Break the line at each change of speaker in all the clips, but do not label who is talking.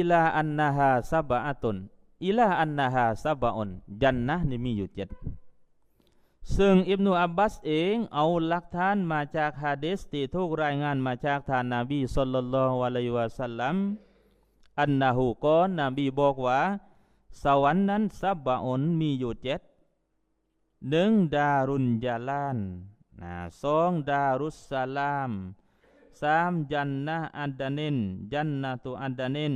อิลาอันนาฮาซาบะอตุนอิลาอันนาฮาซาบะอุนจันนะนี่มีอยู่เจ็ดซึ่งอิบนุอับบาสเองเอาหลักฐานมาจากฮะดีษที่ถูกรายงานมาจากท่านนาบีสุลลัลลอฮุอะลัยฮิวะสัลลัมอันนะฮูกอนนบีบอกว่า สวรรค์นั้นซับบะอุนมีอยู่เจ็ดหนึ่งดารุนยาลานนะสองดารุสสลามสามจันนะอันดานินจันนะตุอันดานิน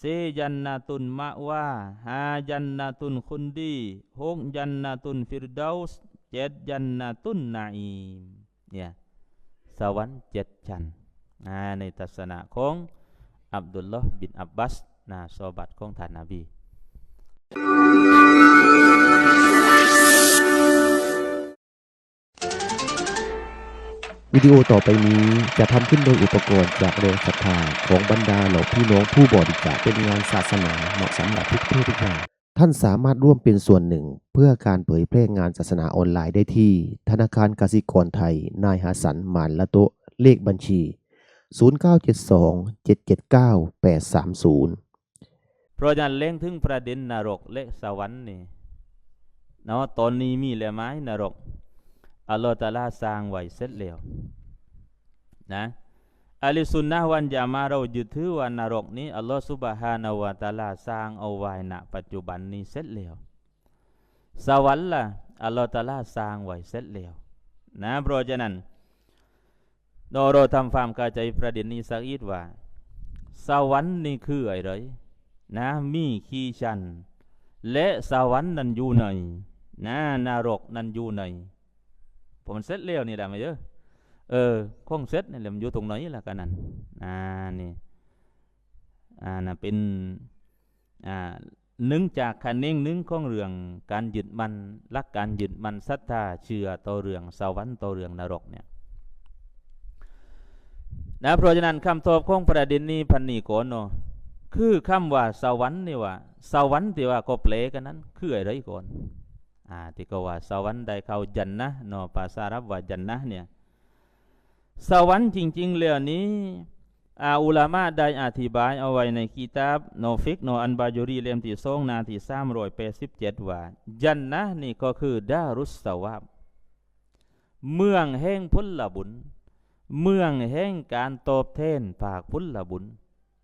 สี่จันนะตุนมะวาห้าจันนะตุนคุนดีหกจันนะ วิดี
โอต่อไปนี้จะทำขึ้นโดยอุปกรณ์จากแรงศรัทธาของบรรดาเหล่าพี่น้องผู้บริจาคเป็นงานศาสนาเหมาะสำหรับทุกเพศทุกวัยท่านสามารถร่วมเป็นส่วนหนึ่ง เพื่อการเผยแพร่งานศาสนาออนไลน์ได้ที่ ธนาคารกสิกรไทย นายหาสันหมานละโตเลขบัญชี 0972 779 830
เพราะฉะนั้นเล่งถึงประเด็นนรกและสวรรค์นี่เนาะตอนนี้มีแล้วไหมนรก อัลลอฮฺตาลาสร้างไว้เสร็จแล้วนะอัลิสุนนะวันยามาเรายึดถือว่านรกนี้อัลลอฮฺสุบฮานาวะตาลาสร้างเอาไว้ณปัจจุบันนี้เสร็จแล้วสวรรค์ล่ะอัลลอฮฺตาลาสร้างไว้เสร็จแล้วนะเพราะฉะนั้นเราทำความเข้าใจประเด็นนี้สักอีกว่า สวรรค์นี่คืออะไรนะมีขี้ชัน และสวรรค์นั้นอยู่ไหนนะนรกนั้นอยู่ไหน ผมเสร็จแล้วนี่แหละมาเยอะเออคงเสร็จนี่แหละมันอยู่ตรงไหนล่ะกันนั่นอ่านี่อ่านะเป็นอ่าหนึ่งจากคันเน่งหนึ่งของเรื่องการยึดมันรักการยึดมันศรัทธาเชื่อต่อเรื่องสวรรค์ต่อเรื่องนรกเนี่ยนะเพราะฉะนั้นคำตอบของประเด็นนี้พันนี่ก่อนเนาะคือคำว่าสวรรค์นี่ว่าสวรรค์ที่ว่าก็เปลกันนั้น คืออะไรก่อน อ่าที่ก็ว่าสวรรค์ได้เข้าจันนะนาะภาษารับว่าจันนะเนี่ยสวรรค์จริงๆเรื่องนี้อาอุลามะได้อธิบายเอาไว้ในคีตาบโนฟิกโนอันบาจูรีเล่มที่สองนาที่สามร้อยแปดสิบเจ็ดว่าจันนะนี่ก็คือดารุสสวาบเมืองแห่งพุลบุญ เมืองแห่งการตอบแทนฝากพุลบุญ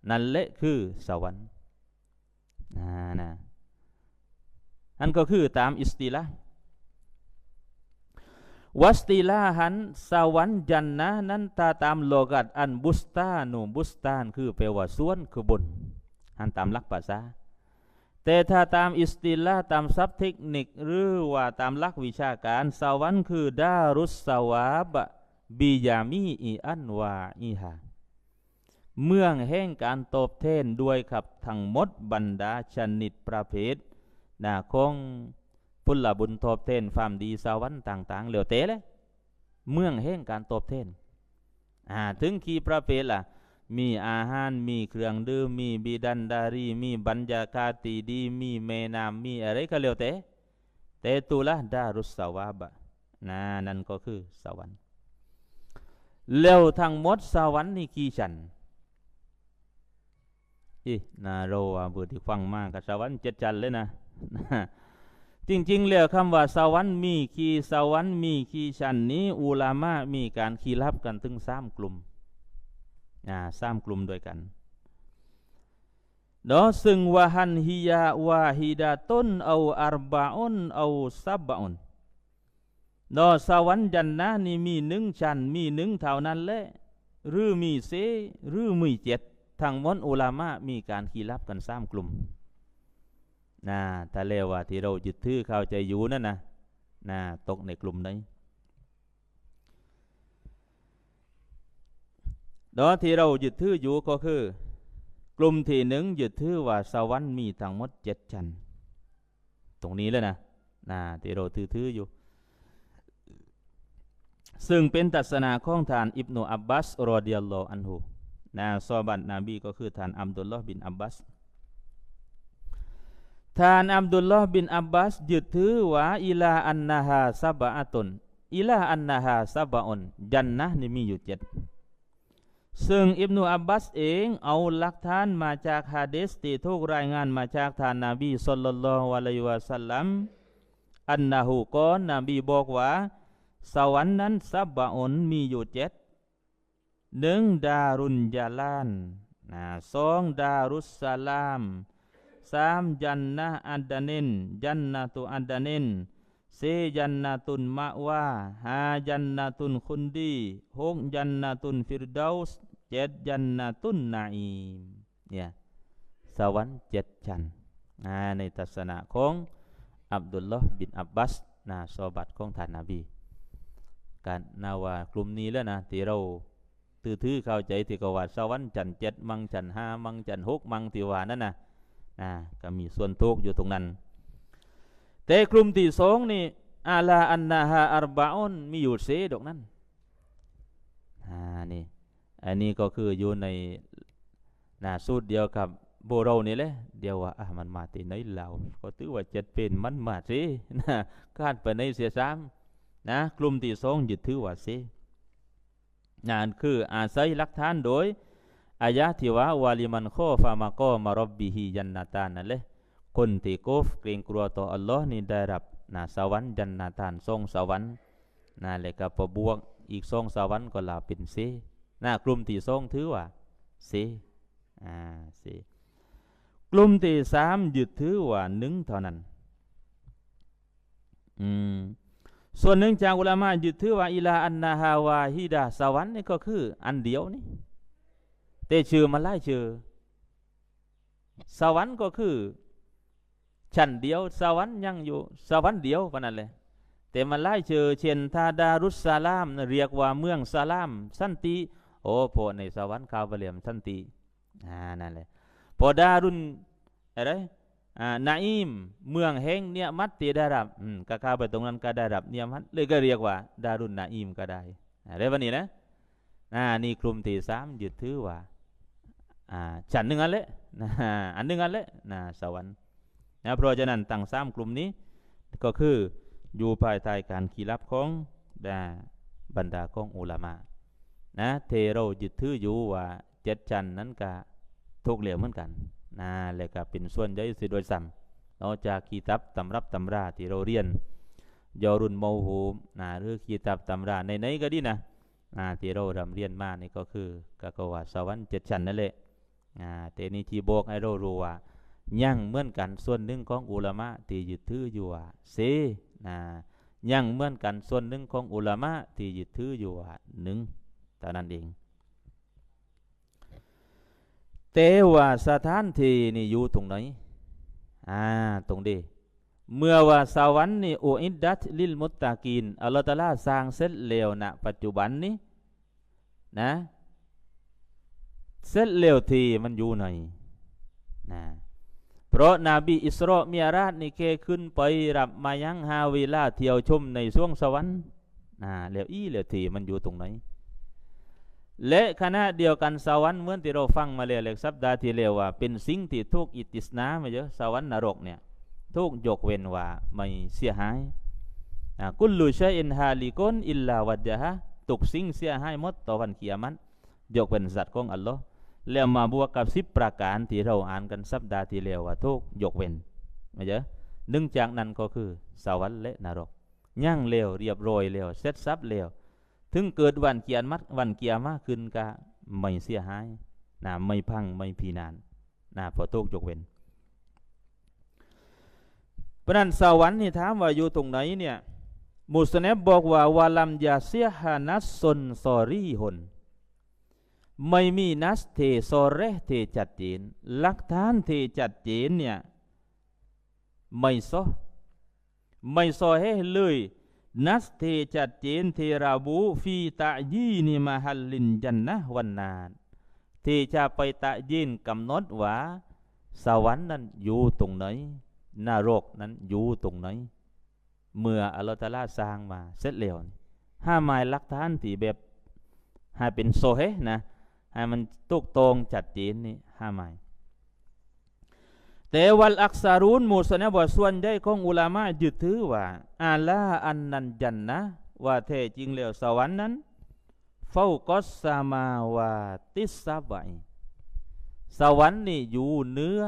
นั่นแหละคือสวรรค์นะนะ อันก็คือตามอิสติละวัสติลาหันสวรรค์จันนะนั้นตาตามโลกัดอันบุสตานูบุสตานคือแปลว่าสวนคือบนอันตามลักภาษาแต่ถ้าตามอิสติลาตามซับเทคนิคหรือว่าตามลักวิชาการสวรรค์คือดารุสสวาบบิยามีอีอันวาอีฮาเมืองแห่งการตอบแทนด้วยขับทั้งหมดบรรดาชนิดประเภท นะคงพุลบุญตอบแทนความดีสวรรค์ต่าง ๆ เหลียวเตะเลยเมืองแห่งการตบแทนอ่าถึงขีประเภทล่ะ มีอาหารมีเครื่องดื่มมีบิดันดารีมีบรรยากาศดี มีแม่น้ำมีอะไรก็เหลียวเตะแต่ตุละดารุสสวาบะนะนั่นก็คือสวรรค์แล้วทั้งหมดสวรรค์นี่กี่ชั้นอีนาโรวาเบื่อที่ฟังมากกับสวรรค์เจ็ดชั้นเลยนะ จริง ๆ แล้วคำว่าสวรรค์มีขีสวรรค์มีขีชั้นนี้อุลามะมีการขีรับกันถึงสามกลุ่มอ่าสามกลุ่มด้วยกันเนาะซึ่งว่าหันฮิยาวาฮิดาตุนเอาอารบาอุนเอาซับบาอุนเนาะสวรรค์จันนะนี่มีหนึ่งชั้นมีหนึ่งเท่านั้นแหละหรือมีเสหรือมีเจ็ดทั้งหมดอุลามะมีการขีรับกันสามกลุ่ม นะถ้าเรียกว่าที่เรายึดถือเข้าใจอยู่นั่นนะนะตกในกลุ่มนี้ดอที่เรายึดถืออยู่ก็คือ กลุ่มที่หนึ่งยึดถือว่าสวรรค์มีทั้งหมดเจ็ดชั้นตรงนี้เลยนะนะที่เราถือถืออยู่ ซึ่งเป็นตัศนาของทานอิบนุอับบาสรอดิยัลลออันฮูนะซอบัตนาบีก็คือทานอัมดุลลอฮ์บินอับบาส ท่านอัมดุลลอฮ์บินอับบาสยึดถือว่าอิลาอันนาฮาซาบะอตุนอิลาอันนาฮาซาบะอุนจันนะนี่มีอยู่เจ็ดซึ่งอิบนุอับบาสเองเอาหลักฐานมาจากฮะดีษที่ถูกรายงานมาจากท่านนาบีศ็อลลัลลอฮุอะลัยวะสัลลัมอันนะฮูกอนนบีบอกว่า สวรรค์นั้นซับบะอนมีอยู่เจ็ดหนึ่งดารุนยาลานนะสองดารุสสลาม สามจันนะอันดานินจันนะตุอันดานินสี่จันนะตุนมะวาห้าจันนะตุนคุนดีหกจันนะตุนฟิรดาสเจ็ดจันนะตุนนาอิมเนี่ยสวรรค์เจ็ดชั้นอ่าในทัศนะของอับดุลลอฮ์บินอับบาสนะซอบัตของท่านนาบีการนาวากลุ่มนี้แล้วนะที่เราตือถือเข้าใจที่กว่าสวรรค์จันเจ็ดมังจันห้ามังจันหกมังที่ว่านั่นนะ นะก็มีส่วนทุกข์อยู่ตรงนั้น แต่กลุ่มที่สองนี่อาลาอันนาฮาอัรบาอนมีอยู่เสดอกนั้นอ่านี่อันนี้ก็คืออยู่ในนะสูตรเดียวกับโบเรานี่แหละเดียวว่าอะมันมาที่ไหนเราก็ถือว่าเจ็ดเป็นมันมาสินะคาดไปในเสียสามนะกลุ่มที่สองยึดถือว่าสินั่นคืออาศัยหลักฐานโดย อายะที่ว่าวาลิมันโคฟามากอมารบบิฮิยันนาตานนั่นแหละคนที่กฟเกรงกลัวต่ออัลลอฮ์นี่ได้รับนาสวรรค์ยันนาตานทรงสวรรค์นั่นแหละก็พอบวกอีกทรงสวรรค์ก็ลาเป็นเสนะกลุ่มที่สองถือว่าเสอ่าเสกลุ่มที่สามยึดถือว่าหนึ่งเท่านั้นอืมส่วนหนึ่งจากอุลามะยึดถือว่าอิลาอันนาฮาวาฮิดาสวรรค์นี่ก็คืออันเดียวนี่ แต่ชื่อมันหลายชื่อ สวรรค์ก็คือ ชั้นเดียว สวรรค์ยังอยู่ สวรรค์เดียวปนั่นเลยแต่มันหลายชื่อเช่นทาดารุสซาลาม เรียกว่าเมืองซาลาม สันติ โอ้พอในสวรรค์ข้าวเปลี่ยมสันติอ่านั่นแหละพอดารุนอะไรอ่านาอิมเมืองแห่งเนียมัตที่ได้รับอืมก็เข้าไปตรงนั้นก็ได้รับเนียมัตเลยก็เรียกว่า ดารุนนาอิมก็ได้อะไรแบบนี้นะอ่านี่กลุ่มที่สามยึดถือว่าอ่า ฉันหนึ่งอันเละนะอันหนึ่งอันเละนะสวรรค์นะเพราะฉะนั้นตั้งสามกลุ่มนี้ ก็คืออยู่ภายใต้การขีรับของดาบรรดาของอุลามะนะเทเรายึดถืออยู่ว่าเจ็ดจันนั้นก็ทุกเหลี่ยมเหมือนกันนะแล้วก็เป็นส่วนใหญ่สิโดยซ้ำนอกจากคีตับตำรับตำราที่เราเรียนยอรุนโมหูนะหรือคีตับตำราในไหนก็ดีนะนะที่เรารำเรียนมานี่ก็คือก็กว่าสวรรค์เจ็ดชั้นนั่นแหละ อ่าแต่นี่ที่บอกให้เรารู้ว่ายังเหมือนกันส่วนหนึ่งของอุลามะที่ยึดถืออยู่ว่าเสนะยังเหมือนกันส่วนหนึ่งของอุลามะที่ยึดถืออยู่ว่าหนึ่งเท่านั้นเองแต่ว่าสถานที่นี่อยู่ตรงไหนอ่าตรงนี้เมื่อว่าสวรรค์นี่อุอิดดัตลิลมุตตะกีนอัลลอฮฺตะลาสร้างเสร็จแล้วณปัจจุบันนี้นะ เสร็จแล้วทีมันอยู่ไหนนะเพราะนาบีอิสรามีอาราชนี่เคขึ้นไปรับมายังฮาวิลาเที่ยวชมในช่วงสวรรค์นะแล้วอีแล้วทีมันอยู่ตรงไหนและขณะเดียวกันสวรรค์เหมือนที่เราฟังมาแล้วเลยสัปดาห์ที่แล้วว่า เป็นสิ่งที่ทุกอิติสนามาเยอะสวรรค์นรกเนี่ยทุกยกเว้นว่าไม่เสียหายกุลลุชัยอินฮาลิกนอิลลาวัจฮะทุกสิ่งเสียหายหมดต่อวันเกียรติยกเว้นสัตว์ของอัลลอฮ์ แล้วมาบวกกับสิบประการที่เราอ่านกันสัปดาห์ที่แล้วว่าทุกยกเว้นมาเยอะหนึ่งจากนั้นก็คือสวรรค์และนรกย่างเลวเรียบร้อยเลวเสร็จสับเลวถึงเกิดวันเกียรมัดวันเกียร์มาขึ้นก็ไม่เสียหายนะไม่พังไม่พีนานนะพอทุกยกเว้นเพราะนั้นสวรรค์นี่ถามว่าอยู่ตรงไหนเนี่ยมุสลิมบอกว่าวาลัมยาเสียฮานัสซนซอรีหน ไม่มีนัสเทโซเรเทจัดเจนหลักฐานเทจัดเจนเนี่ยไม่ซอไม่ซอให้เลย นัสเทจัดเจนเทราบูฟีตะยีนิมาฮัลลินจันนะวันนานที่จะไปตะยินกำหนดว่าสวรรค์นั้นอยู่ตรงไหนนรกนั้นอยู่ตรงไหน เมื่ออัลลอฮฺตาลาสร้างมาเสร็จแล้วห้าหมายหลักฐานที่แบบให้เป็นโซเฮนะ ให้มันตุกตรงจัดจีนนี่ห้าหมายแต่วัลอักษารุนมุสลิมว่าส่วนใหญ่ของอุลามะยึดถือว่าอาลาอันนันจันนะว่าแท้จริงแล้วสวรรค์นั้นเฝ้ากอสสามาวาติสซาบัยสวรรค์นี่อยู่เนื้อ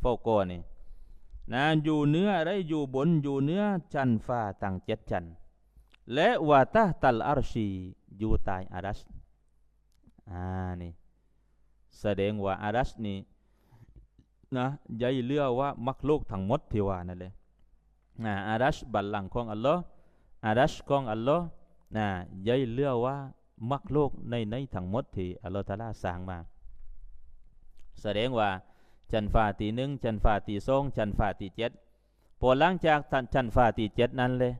เฝ้าก่อนี่นะอยู่เนื้ออะไรอยู่บนอยู่เนื้อจันฟ้าตั้งเจ็ดจันและวาตาตัลอารชีอยู่ใต้อารัช อ่านี่แสดงว่าอารัชนี่นะใหญ่เลือว่ามักโลกทั้งหมดที่ว่านั่นเลยนะอารัชบัลลังของอัลลอฮ์อารัชของอัลลอฮ์นะใหญ่เลือว่ามักโลกในในทั้งหมดที่อัลลอฮ์ตาลาสร้างมา แสดงว่าจันฟ้าตีหนึ่งจันฟ้าตีสองจันฟ้าตีเจ็ดพอหลังจากทันจันฟ้าตีเจ็ดนั้นเลย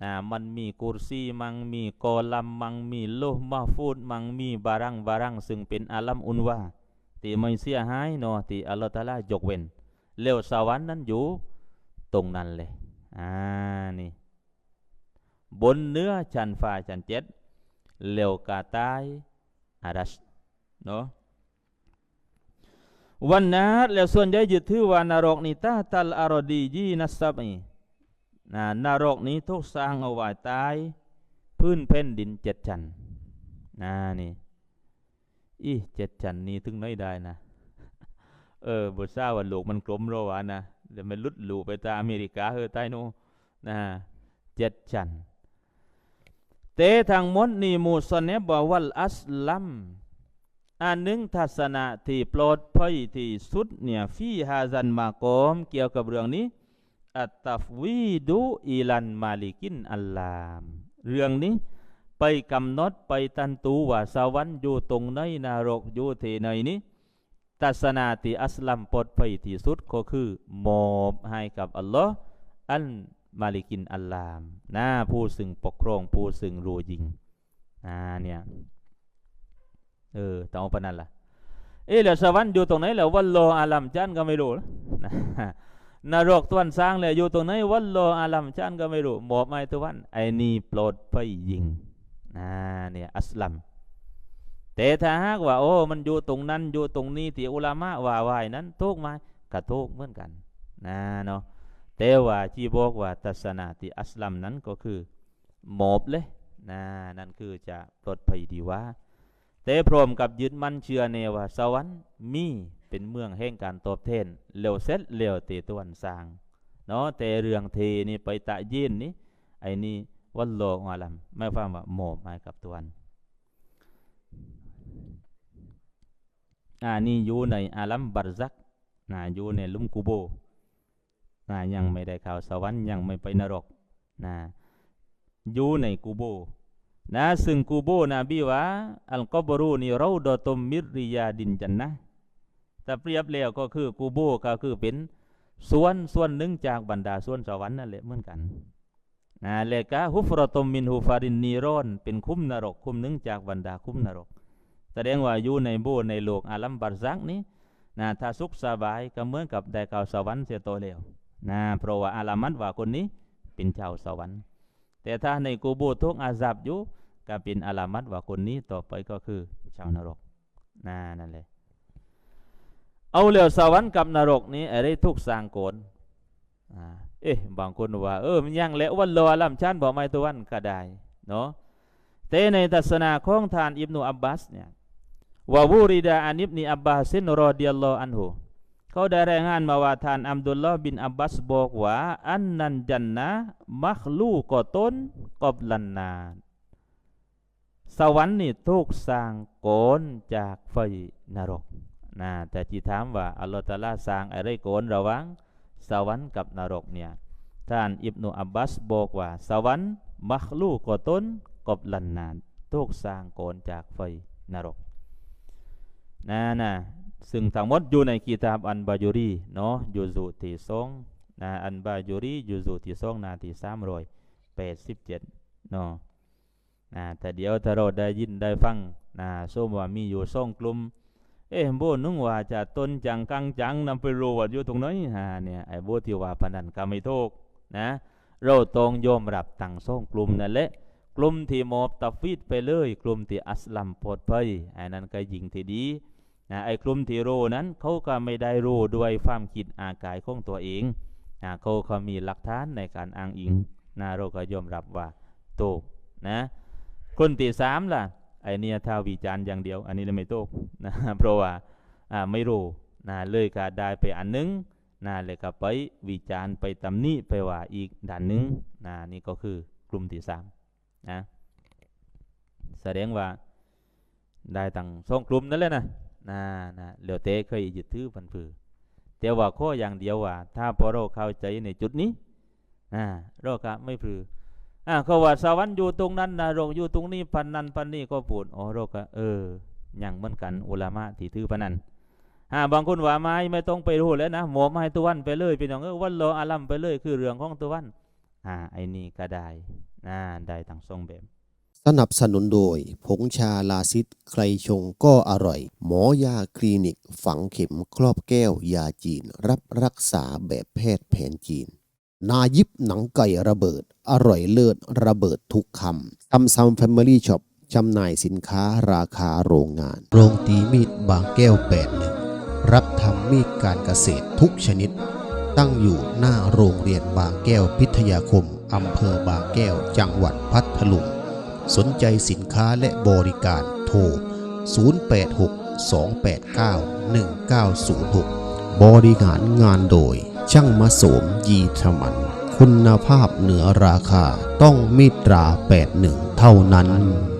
นะมันมีกุรซีมังมีกอลัมมังมีโลหมาฟูดมังมีบารังบารังซึ่งเป็นอาลัมอุนวาที่ไม่เสียหายเนาะที่อัลลอฮฺตะอาลายกเว้นเลวสวรรค์นั้นอยู่ตรงนั้นเลยอ่านี่บนเนื้อจันฟ้าจันเจ็ดเลวกาตายอารัชเนาะวันนาแล้วส่วนใหญ่ยึดถือว่านรกนี้ตาตัลอารดียีนัสซับนี่ นะนรกนี้ทุกสร้างเอาไว้ตายพื้นแผ่นดินเจ็ดชั้นนะนี่อีเจ็ดชั้นนี้ถึงน้อยได้นะ เออบุษราว่าลูกมันกลมโรวานะเดี๋ยวมันลุดลูไปตาอเมริกาเฮอใต้โน่นะเจ็ดชั้นเตทางมดนี่มูสเนบอกวัลอัสลัมอันหนึ่งทัศนะที่ปลอดภัยที่สุดเนี่ยฟีฮาซันมากอมเกี่ยวกับเรื่องนี้ อัตตฟวีดูอิลันมาลิกินอัลลามเรื่องนี้ไปกำหนดไปตันตูว่าสวรรค์อยู่ตรงไหนนรกอยู่ที่ไหนนี้ทัศนะที่อัสลัมปลดภัยที่สุดก็คือมอบให้กับอัลลอฮ์อันมาลิกินอัลลามนะผู้ซึ่งปกครองผู้ซึ่งรู้ยิงอ่าเนี่ยเออต้องเอาปนนั้นล่ะเอ๊ะแล้วสวรรค์อยู่ตรงไหนแล้ววัลโลอาลัมจันก็ไม่รู้นะ นรกตวนสร้างเลยอยู่ตรงไหนวัลโลอาลัมจันก็ไม่รู้หมอบไม้ตะวันไอ้นี่ปลดไปยิงนะเนี่ยอัสลัมแต่ถ้าหากว่า โอ้มันอยู่ตรงนั้นอยู่ตรงนี้ที่อุลามะว่าไว้นั้นทุกไหมกระทุกเหมือนกันนะเนาะแต่ว่าที่บอกว่าทัศนะที่อัสลัมนั้นก็คือหมอบเลยนะนั่นคือจะปลดภัยดีว่า แต่พร้อมกับยึดมั่นเชื่อเนว่าสวรรค์มี เป็นเมืองแห่งการตอบแทนเร็วเสร็จเร็วเตตะวันสร้างเนาะแต่เรื่องเทนี่ไปตะยินนี่ไอ้นี่วัลโลกอาลัมไม่ฟังว่าโมบมากับตวนอ่านี่อยู่ในอาลัมบัรซักนะอยู่ในลุมกูโบนะยังไม่ได้ข้าวสวรรค์ยังไม่ไปนรกนะอยู่ในกูโบนะซึ่งกูโบนาบีว่าอัลกอบรูนี่เราดอตมมิริยาดินจันนะ แต่เปรียบแล้วก็คือกูโบก็คือเป็นส่วนส่วนหนึ่งจากบรรดาส่วนสวรรค์นั่นแหละเหมือนกันนะเลกะฮุฟรตมมินฮูฟารินนีรอนเป็นคุ้มนรก คุ้มหนึ่งจากบรรดาคุ้มนรก แสดงว่าอยู่ในโบในโลกอาลัมบัรซักนี้นะถ้าสุขสบายก็เหมือนกับได้เข้าสวรรค์เสียตัวแล้วนะเพราะว่าอาลามัดว่าคนนี้เป็นชาวสวรรค์ แต่ถ้าในกูโบทุกอาซับอยู่ก็เป็นอาลามัดว่าคนนี้ต่อไปก็คือชาวนรกนั่นนั่นเลย เอาเหลียวสวรรค์กับนรกนี้อะไรทุกสร้างโกนเอ๊ะบางคนว่า เออมันยังแล้ววันรอลำชันบอกไม่ตัววันก็ได้เนาะแต่ในทัศนาของทานอิบนุอับบาสเนี่ยว่าวูริดาอานิบนีอับบาสินรอเดิยัลลออันหูเขาได้รายงานมาว่าทานอัมดุลลอฮ์บินอับบาสบอกว่าอันนันจันนะมัคลูกอต้นกอบลันนานสวรรค์นี่ทุกสร้างโกนจากไฟนรก นะแต่จีถามว่าอัลลอฮฺตะลาสร้างอะไรโกนระหว่างสวรรค์กับนรกเนี่ยท่านอิบนุอับบาสบอกว่า สวรรค์มัคลูกต้นกบลันนานทุกสร้างโกนจากไฟนรกนะนะซึ่งทั้งหมดอยู่ในกิตาบอันบายูรีเนาะยูซุที่สองนะอันบายูรียูซุที่สองนาทีสามร้อยแปดสิบเจ็ดเนาะนะแต่เดี๋ยวถ้าเราได้ยินได้ฟังนะส้มว่ามีอยู่สองกลุ่ม เอ๊ะโบนุ่งว่าจะต้นจังกังจังนำไปรู้ว่าอยู่ตรงไหนฮะเนี่ยไอ้โบที่ว่าพนันก็ไม่ถูกนะเราต้องยอมรับตั้งสองกลุ่มนั่นแหละกลุ่มที่มอบตัฟฟีดไปเลยกลุ่มที่อัสลัมปลอดภัยไอ้นั้นก็ยิงที่ดีนะไอ้กลุ่มที่รู้นั้นเขาก็ไม่ได้รู้ด้วยความคิดอากายของตัวเองนะเขาเขามีหลักฐานในการอ้างอิงนะเราก็ยอมรับว่าถูกนะคนที่สามล่ะ ไอเนี่ยถ้าวิจารณ์อย่างเดียว อันนี้เลยไม่โตกนะเพราะว่าอ่าไม่รู้นะเลยก็ได้ไปอันหนึงนะเลยก็ไปวิจารณ์ไปตำหนิไปว่าอีกด้านหนึงนะนี่ก็คือกลุ่มที่สามนะแสดงว่าได้ตั้งสองกลุ่มนั่นแหละนะนะนะเหลียวเตเคยยึดถือพันผือแต่ว่าข้ออย่างเดียวว่า ถ้าพอเราเข้าใจในจุดนี้อ่าเราก็ไม่ผือ อ่าเขาว่าสวรรค์อยู่ตรงนั้นนรกอยู่ตรงนี้พันนั้นพันนี้ก็พูดอ๋อเรก็เอออย่างเหมือนกันอุลามะที่ถือพนันอ่าบางคนว่าไม้ไม่ต้องไปรู้แล้วนะหมอไม้ตัววันไปเลยพี่น้องเออวันโลอาลัมไปเลยคือเรื่องของตัววันอ่าไอ้นี่ก็ได้อ่าได้ทั้งสองแบบ
สนับสนุนโดย ผงชาลาซิดใครชงก็อร่อย หมอยาคลินิก ฝังเข็มครอบแก้วยาจีน รับรักษาแบบแพทย์แผนจีน นายิบหนังไก่ระเบิด อร่อยเลิศระเบิดทุกคำซัมซัมแฟมิลี่ช็อปจำหน่ายสินค้าราคาโรงงาน โรงตีมีดบางแก้ว81รับทำมีดการเกษตรทุกชนิด ตั้งอยู่หน้าโรงเรียนบางแก้วพิทยาคมอำเภอบางแก้วจังหวัดพัทลุงสนใจสินค้าและบริการโทร 0862891906 บริหารงานโดย ช่างมาโสมยีธมัน คุณภาพเหนือราคาต้องมิตรา 81 เท่านั้น